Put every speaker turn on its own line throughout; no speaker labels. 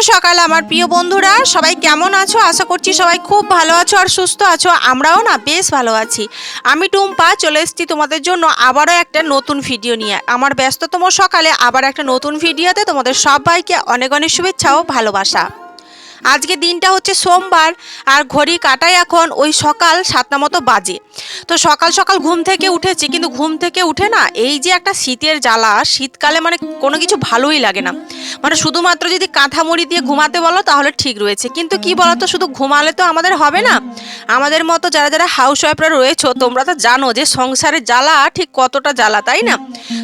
সকাল, আমার প্রিয় বন্ধুরা। সবাই কেমন আছো? আশা করছি সবাই খুব ভালো আছো আর সুস্থ আছো। আমরাও না বেশ ভালো আছি। আমি টুম্পা, চলে এসেছি তোমাদের জন্য আবারও একটা নতুন ভিডিও নিয়ে। আমার ব্যস্ততম সকালে আবার একটা নতুন ভিডিওতে তোমাদের সবাইকে অনেক অনেক শুভেচ্ছা ও ভালোবাসা। আজকে দিনটা হচ্ছে সোমবার, আর ঘড়ি কাটায় এখন ওই সকাল সাতটা মতো বাজে। তো সকাল সকাল ঘুম থেকে উঠেছি, কিন্তু ঘুম থেকে উঠে না এই যে একটা শীতের জ্বালা, শীতকালে মানে কোনো কিছু ভালোই লাগে না। মানে শুধুমাত্র যদি কাঁথা মুড়ি দিয়ে ঘুমাতে বলো তাহলে ঠিক রয়েছে। কিন্তু কি বলতো, শুধু ঘুমালে তো আমাদের হবে না। আমাদের মতো যারা যারা হাউস ওয়াইফরা রয়েছো, তোমরা তো জানো যে সংসারের জ্বালা ঠিক কতটা জ্বালা, তাই না?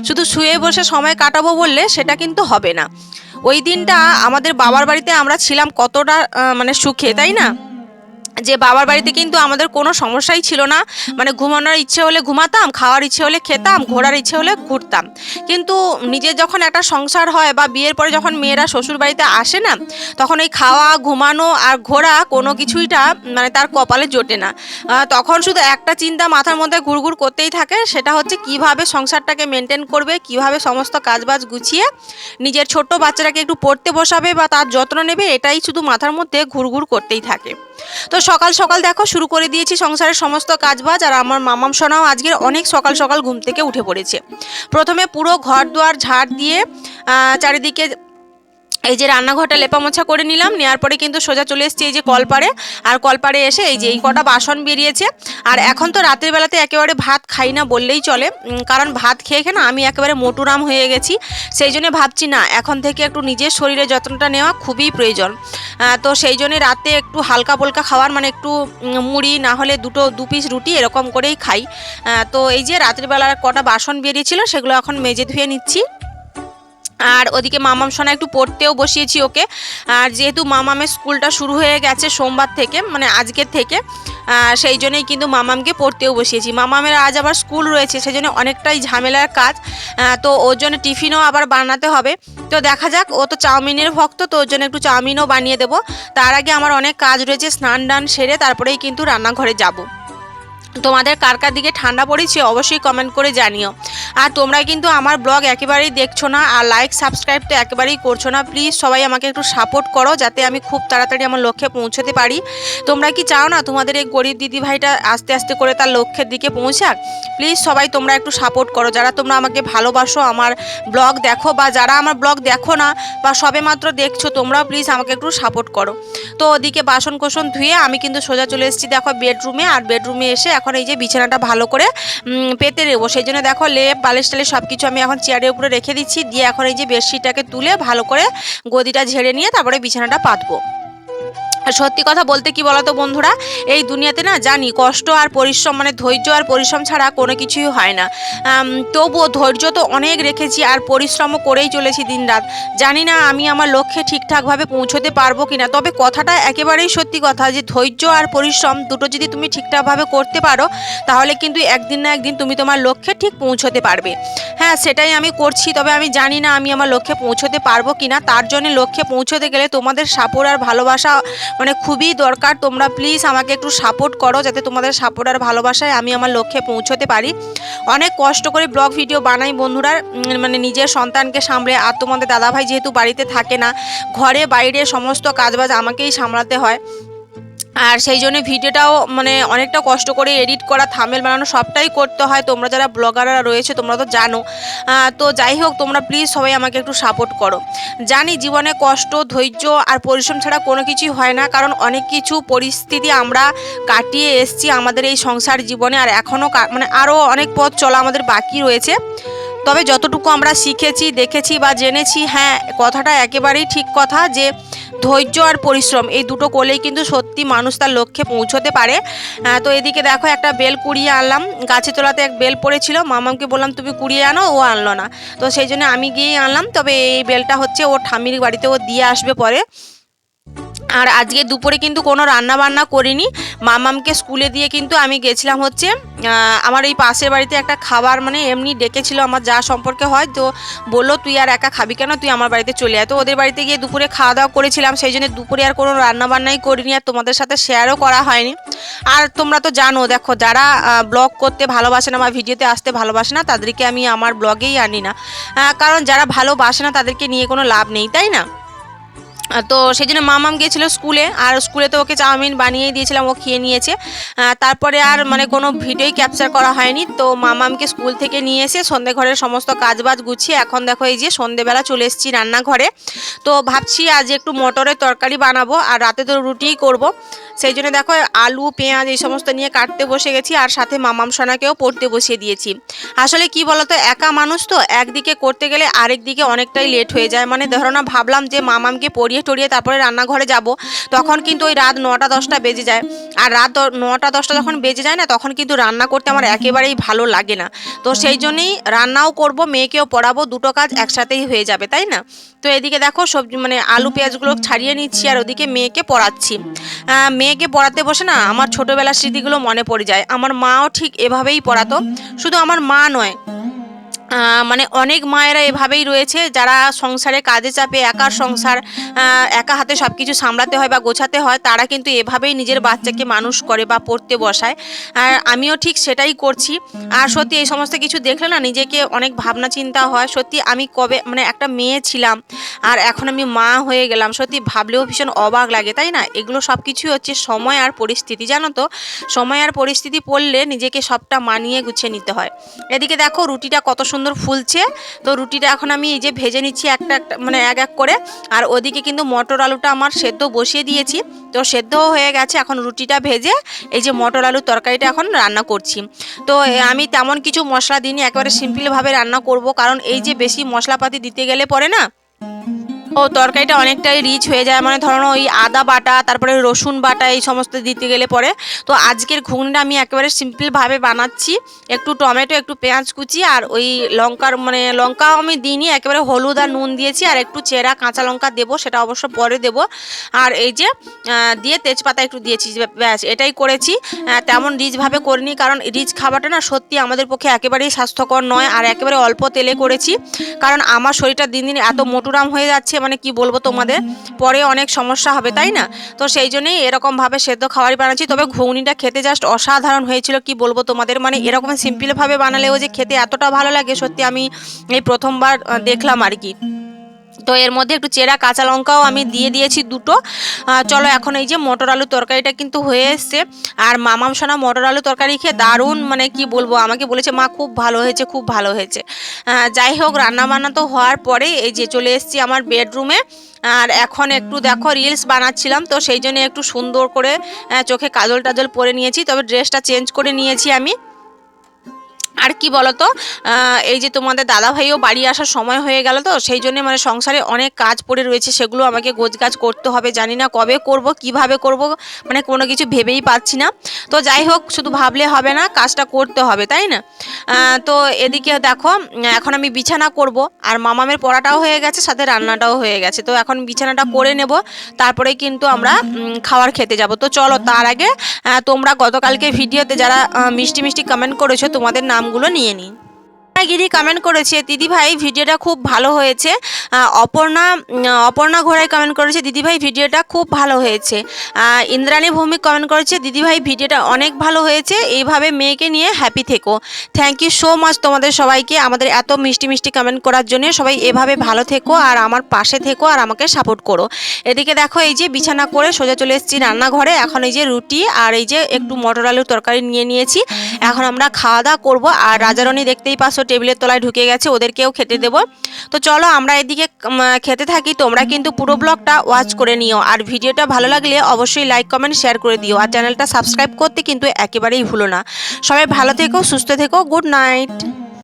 শুধু শুয়ে বসে সময় কাটাবো বললে সেটা কিন্তু হবে না। ওই দিনটা আমাদের বাবার বাড়িতে আমরা ছিলাম কতটা মানে সুখে তাই না? যে বাবার বাড়িতে কিন্তু আমাদের কোনো সমস্যাই ছিল না। মানে ঘুমানোর ইচ্ছে হলে ঘুমাতাম, খাওয়ার ইচ্ছে হলে খেতাম, ঘোরার ইচ্ছে হলে ঘুরতাম। কিন্তু নিজের যখন একটা সংসার হয় বা বিয়ের পরে যখন মেয়েরা শ্বশুর বাড়িতে আসে না, তখন এই খাওয়া, ঘুমানো আর ঘোরা কোনো কিছুইটা মানে তার কপালে জোটে না। তখন শুধু একটা চিন্তা মাথার মধ্যে ঘুরঘুর করতেই থাকে, সেটা হচ্ছে কীভাবে সংসারটাকে মেনটেন করবে, কীভাবে সমস্ত কাজবাজ গুছিয়ে নিজের ছোট্ট বাচ্চাটাকে একটু পড়তে বসাবে বা তার যত্ন নেবে, এটাই শুধু মাথার মধ্যে ঘুরঘুর করতেই থাকে। তো সকাল সকাল দেখো, শুরু করে দিয়েছি সংসারের সমস্ত কাজবাজ, আর আমার মামাম সোনাও আজকের অনেক সকাল সকাল ঘুম থেকে উঠে পড়েছে। প্রথমে পুরো ঘর দুয়ার ঝাড় দিয়ে চারিদিকে এই যে রান্নাঘরটা লেপা মোছা করে নিলাম নেওয়ার পরে কিন্তু সোজা চলে এসেছি এই যে কলপাড়ে। আর কলপাড়ে এসে এই যে এই কটা বাসন বেরিয়েছে। আর এখন তো রাতের বেলাতে একেবারে ভাত খাই না বললেই চলে। কারণ ভাত খেয়ে খেয়ে না আমি একেবারে মোটুরাম হয়ে গেছি। সেই জন্য ভাবছি না এখন থেকে একটু নিজের শরীরের যত্নটা নেওয়া খুবই প্রয়োজন। তো সেই জন্য রাতে একটু হালকা পোলকা খাওয়ার মানে একটু মুড়ি না হলে দুটো দু পিস রুটি এরকম করেই খাই। তো এই যে রাতের বেলার কটা বাসন বেরিয়েছিল সেগুলো এখন মেজে ধুয়ে নিচ্ছি। আর ওদিকে মামাম সোনা একটু পড়তেও বসিয়েছি ওকে। আর যেহেতু মামামের স্কুলটা শুরু হয়ে গেছে সোমবার থেকে মানে আজকের থেকে সেই জন্যই কিন্তু মামামকে পড়তেও বসিয়েছি। মামামের আজ আবার স্কুল রয়েছে সেই জন্য অনেকটাই ঝামেলার কাজ তো ওর জন্য টিফিনও আবার বানাতে হবে। তো দেখা যাক, ও তো চাউমিনের ভক্ত, তো ওর জন্য একটু চাউমিনও বানিয়ে দেবো। তার আগে আমার অনেক কাজ রয়েছে স্নান টান সেরে তারপরেই কিন্তু রান্নাঘরে যাব। তোমাদের কার কার দিকে ঠান্ডা পড়েছে অবশ্যই কমেন্ট করে জানিও। আর তোমরা কিন্তু আমার ব্লগ একেবারেই দেখছ না, আর লাইক সাবস্ক্রাইব তো একেবারেই করছ না। প্লিজ সবাই আমাকে একটু সাপোর্ট করো, যাতে আমি খুব তাড়াতাড়ি আমার লক্ষ্যে পৌঁছতে পারি। তোমরা কি চাও না তোমাদের এই গরিব দিদি ভাইটা আস্তে আস্তে করে তার লক্ষ্যের দিকে পৌঁছাক? প্লিজ সবাই তোমরা একটু সাপোর্ট করো। যারা তোমরা আমাকে ভালোবাসো, আমার ব্লগ দেখো, বা যারা আমার ব্লগ দেখো না, বা সবে মাত্র দেখছ, তোমরাও প্লিজ আমাকে একটু সাপোর্ট করো। তো ওদিকে বাসন কোসন ধুয়ে আমি কিন্তু সোজা চলে এসেছি, দেখো বেডরুমে আর বেডরুমে এসে এখন এই যে বিছানাটা ভালো করে পেতে নেব। সেই জন্য দেখো লেপ, বালিশ টালিশ সব কিছু আমি এখন চেয়ারের উপরে রেখে দিচ্ছি। দিয়ে এখন এই যে বেডশিটটাকে তুলে ভালো করে গদিটা ঝেড়ে নিয়ে তারপরে বিছানাটা পাতবো। সত্যি কথা বলতে কি বলতো বন্ধুরা, এই দুনিয়াতে না জানি কষ্ট আর পরিশ্রম মানে ধৈর্য আর পরিশ্রম ছাড়া কোনো কিছুই হয় না। তবুও ধৈর্য তো অনেক রেখেছি আর পরিশ্রমও করেই চলেছি দিনরাত। জানি না আমি আমার লক্ষ্যে ঠিকঠাকভাবে পৌঁছতে পারব কি না তবে কথাটা একেবারেই সত্যি কথা যে ধৈর্য আর পরিশ্রম দুটো যদি তুমি ঠিকঠাকভাবে করতে পারো, তাহলে কিন্তু একদিন না একদিন তুমি তোমার লক্ষ্যে ঠিক পৌঁছতে পারবে। হ্যাঁ সেটাই আমি করছি, তবে আমি জানি না আমি আমার লক্ষ্যে পৌঁছতে পারব কি না তার জন্য লক্ষ্যে পৌঁছতে গেলে তোমাদের সাপোর্ট আর ভালোবাসা মানে খুবই দরকার। তোমরা প্লিজ আমাকে একটু সাপোর্ট করো যাতে তোমাদের সাপোর্ট আর ভালোবাসায় আমি আমার লক্ষ্যে পৌঁছতে পারি। অনেক কষ্ট করে ব্লগ ভিডিও বানাই বন্ধুরা। মানে নিজের সন্তানকে সামলে আর তোমাদের দাদাভাই যেহেতু বাড়িতে থাকে না, ঘরে বাইরে সমস্ত কাজবাজ আমাকেই সামলাতে হয়। আর সেই জন্য ভিডিওটাও মানে অনেকটা কষ্ট করে এডিট করা থামেল বানানো সবটাই করতে হয়। তোমরা যারা ব্লগাররা রয়েছে তোমরা তো জানো। তো যাই হোক তোমরা প্লিজ সবাই আমাকে একটু সাপোর্ট করো। জানি জীবনে কষ্ট ধৈর্য আর পরিশ্রম ছাড়া কোনো কিছুই হয় না কারণ অনেক কিছু পরিস্থিতি আমরা কাটিয়ে এসছি আমাদের এই সংসার জীবনে। আর এখনও মানে আরও অনেক পথ চলা আমাদের বাকি রয়েছে। তবে যতটুকু আমরা শিখেছি, দেখেছি বা জেনেছি হ্যাঁ কথাটা একেবারেই ঠিক কথা যে ধৈর্য আর পরিশ্রম এই দুটো করলেই কিন্তু সত্যি মানুষ তার লক্ষ্যে পৌঁছতে পারে। তো এদিকে দেখো একটা বেল কুড়িয়ে আনলাম। গাছে তোলাতে এক বেল পড়েছিল। মামামকে বললাম, তুমি কুড়িয়ে আনো, ও আনলো না। তো সেই জন্য আমি গিয়েই আনলাম। তবে এই বেলটা হচ্ছে ও ঠামির বাড়িতে ও দিয়ে আসবে পরে। আর আজকে দুপুরে কিন্তু কোনো রান্না বান্না করিনি। মামামকে স্কুলে দিয়ে কিন্তু আমি গেছিলাম হচ্ছে আমার এই পাশের বাড়িতে একটা খাবার মানে এমনি ডেকেছিল আমার যা সম্পর্কে হয়, তো বলল, তুই আর একা খাবি কেন? তুই আমার বাড়িতে চলে আয়। তো ওদের বাড়িতে গিয়ে দুপুরে খাওয়া দাওয়া করেছিলাম, সেই জন্য দুপুরে আর কোনো রান্নাবান্নাই করিনি আর তোমাদের সাথে শেয়ারও করা হয়নি। আর তোমরা তো জানো, দেখো, যারা ব্লগ করতে ভালোবাসে না বা ভিডিওতে আসতে ভালোবাসে না, তাদেরকে আমি আমার ব্লগেই আনি না। কারণ যারা ভালোবাসে না, তাদেরকে নিয়ে কোনো লাভ নেই, তাই না? তো সেই জন্য মামাম গিয়েছিল স্কুলে, আর স্কুলে তো ওকে চাউমিন বানিয়ে দিয়েছিলাম, ও খেয়ে নিয়েছে। তারপরে আর মানে কোনো ভিডিওই ক্যাপচার করা হয়নি। তো মামামকে স্কুল থেকে নিয়ে এসে সন্ধে ঘরের সমস্ত কাজবাজ গুছিয়ে এখন দেখো এই যে সন্ধেবেলা চলে এসেছি রান্নাঘরে। তো ভাবছি আজ একটু মটরের তরকারি বানাবো, আর রাতে তো রুটিই করব। সেই জন্য দেখো আলু, পেঁয়াজ এই সমস্ত নিয়ে কাটতে বসে গেছি, আর সাথে মামাম সোনাকেও পড়তে বসিয়ে দিয়েছি। আসলে কি বলতো, একা মানুষ তো একদিকে করতে গেলে আরেক দিকে অনেকটাই লেট হয়ে যায়। মানে ধরো না, ভাবলাম যে মামামকে পড়িয়ে টড়িয়ে তারপরে রান্নাঘরে যাব, তখন কিন্তু ওই রাত নটা দশটা বেজে যায়। আর রাত নটা দশটা যখন বেজে যায় না, তখন কিন্তু রান্না করতে আমার একেবারেই ভালো লাগে না। তো সেই জন্যই রান্নাও করব, মেয়েকেও পড়াবো, দুটো কাজ একসাথেই হয়ে যাবে, তাই না? তো এদিকে দেখো সবজি মানে আলু, পেঁয়াজগুলো ছাড়িয়ে নিচ্ছি আর ওদিকে মেয়েকে পড়াচ্ছি। মেয়েকে পড়াতে বসে না আমার ছোটোবেলার স্মৃতিগুলো মনে পড়ে যায়। আমার মাও ঠিক এভাবেই পড়াতো। শুধু আমার মা নয় মানে অনেক মায়েরা এভাবেই রয়েছে, যারা সংসারে কাজে চাপে, একার সংসার একা হাতে সব কিছু সামলাতে হয় বা গোছাতে হয়, তারা কিন্তু এভাবেই নিজের বাচ্চাকে মানুষ করে বা পড়তে বসায়। আর আমিও ঠিক সেটাই করছি। আর সত্যি এই সমস্ত কিছু দেখলে না নিজেকে অনেক ভাবনা চিন্তা হয়। সত্যি আমি কবে মানে একটা মেয়ে ছিলাম আর এখন আমি মা হয়ে গেলাম। সত্যি ভাবলেও ভীষণ অবাক লাগে, তাই না? এগুলো সব কিছুই হচ্ছে সময় আর পরিস্থিতি, জানো তো? সময় আর পরিস্থিতি পড়লে নিজেকে সবটা মানিয়ে গুছিয়ে নিতে হয়। এদিকে দেখো রুটিটা কত সুন্দর ফুলছে। তো রুটিটা এখন আমি এই যে ভেজে নিচ্ছি একটা একটা মানে এক এক করে। আর ওদিকে কিন্তু মটর আলুটা আমার সেদ্ধ বসিয়ে দিয়েছি। তো সেদ্ধ হয়ে গেছে এখন রুটিটা ভেজে এই যে মটর আলুর তরকারিটা এখন রান্না করছি। তো আমি তেমন কিছু মশলা দিইনি, একেবারে সিম্পলভাবে রান্না করব। কারণ এই যে বেশি মশলাপাতি দিতে গেলে পরে না ও তরকারিটা অনেকটাই রিচ হয়ে যায়। মানে ধরো ওই আদা বাটা, তারপরে রসুন বাটা, এই সমস্ত দিতে গেলে পরে। তো আজকের ঘুগনিটা আমি একেবারে সিম্পলভাবে বানাচ্ছি। একটু টমেটো, একটু পেঁয়াজ কুচি আর ওই লঙ্কার মানে লঙ্কাও আমি দিইনি, একেবারে হলুদ আর নুন দিয়েছি। আর একটু চেরা কাঁচা লঙ্কা দেবো, সেটা অবশ্য পরে দেবো। আর এই যে দিয়ে তেজপাতা একটু দিয়েছি ব্যাস, এটাই করেছি। তেমন রিচভাবে করিনি, কারণ রিচ খাবারটা না সত্যি আমাদের পক্ষে একেবারেই স্বাস্থ্যকর নয়। আর একেবারে অল্প তেলে করেছি। কারণ আমার শরীরটা দিন দিন এত মোটুরাম হয়ে যাচ্ছে মানে কি বলব তোমাদের? পরে অনেক সমস্যা হবে তাই না? তো সেই জন্যই এরকমভাবে সেদ্ধ খাবারই বানাচ্ছি। তবে ঘুগনিটা খেতে জাস্ট অসাধারণ হয়েছিল কি বলব তোমাদের? মানে এরকম সিম্পলভাবে বানালেও যে খেতে এতটা ভালো লাগে সত্যি আমি এই প্রথমবার দেখলাম আর কি। তো এর মধ্যে একটু চেরা কাঁচা লঙ্কাও আমি দিয়ে দিয়েছি দুটো। চলো এখন এই যে মটর আলু তরকারিটা কিন্তু হয়ে এসছে। আর মামাম সোনা মটর আলু তরকারি খেয়ে দারুণ মানে কি বলব আমাকে বলেছে মা খুব ভালো হয়েছে খুব ভালো হয়েছে। যাই হোক রান্না বান্না তো হওয়ার পরে এই যে চলে এসেছি আমার বেডরুমে। আর এখন একটু দেখো রিলস বানাচ্ছিলাম তো সেই জন্য একটু সুন্দর করে চোখে কাজল টাজল পরে নিয়েছি তবে ড্রেসটা চেঞ্জ করে নিয়েছি আমি। আর কি বলতো? এই যে তোমাদের দাদা ভাইও বাড়ি আসার সময় হয়ে গেল তো, সেই জন্য মানে সংসারে অনেক কাজ পড়ে রয়েছে, সেগুলো আমাকে গোছগাছ করতে হবে, জানি না কবে করব, কীভাবে করব মানে কোনো কিছু ভেবেই পাচ্ছি না। তো যাই হোক, শুধু ভাবলে হবে না, কাজটা করতে হবে, তাই না? তো এদিকে দেখো, এখন আমি বিছানা করব, আর মামামের পড়াটাও হয়ে গেছে, সাথে রান্নাটাও হয়ে গেছে। তো এখন বিছানাটা করে নেব, তারপরে কিন্তু আমরা খাবার খেতে যাব। তো চলো, তার আগে তোমরা গতকালকে ভিডিওতে যারা মিষ্টি মিষ্টি কমেন্ট করেছ, তোমাদের নামগুলো নিয়ে নিই গিরি কমেন্ট করেছে। দিদি ভাই ভিডিওটা খুব ভালো হয়েছে। অপর্ণা অপর্ণা ঘোড়াই কমেন্ট করেছে দিদি ভাই ভিডিওটা খুব ভালো হয়েছে। ইন্দ্রাণী ভৌমিক কমেন্ট করেছে দিদি ভাই ভিডিওটা অনেক ভালো হয়েছে, এইভাবে মেয়েকে নিয়ে হ্যাপি থেকো। থ্যাংক ইউ সো মাচ তোমাদের সবাইকে, আমাদের এত মিষ্টি মিষ্টি কমেন্ট করার জন্য। সবাই এভাবে ভালো থেকো আর আমার পাশে থেকো আর আমাকে সাপোর্ট করো। এদিকে দেখো, এই যে বিছানা করে সোজা চলে এসেছি রান্নাঘরে। এখন এই যে রুটি আর এই যে একটু মটর আলুর তরকারি নিয়ে নিয়েছি। এখন আমরা খাওয়া দাওয়া করব। আর রাজারণী দেখতেই পাচ্ছ টেবিলের তলায় ঢুকে গেছে, ওদেরকেও খেতে দেব। তো চলো আমরা এদিকে খেতে থাকি, তোমরা কিন্তু পুরো ব্লগটা ওয়াচ করে নিও। আর ভিডিওটা ভালো লাগলে অবশ্যই লাইক কমেন্ট শেয়ার করে দিও। আর চ্যানেলটা সাবস্ক্রাইব করতে কিন্তু একেবারেই ভুলো না। সবাই ভালো থেকো, সুস্থ থেকো গুড নাইট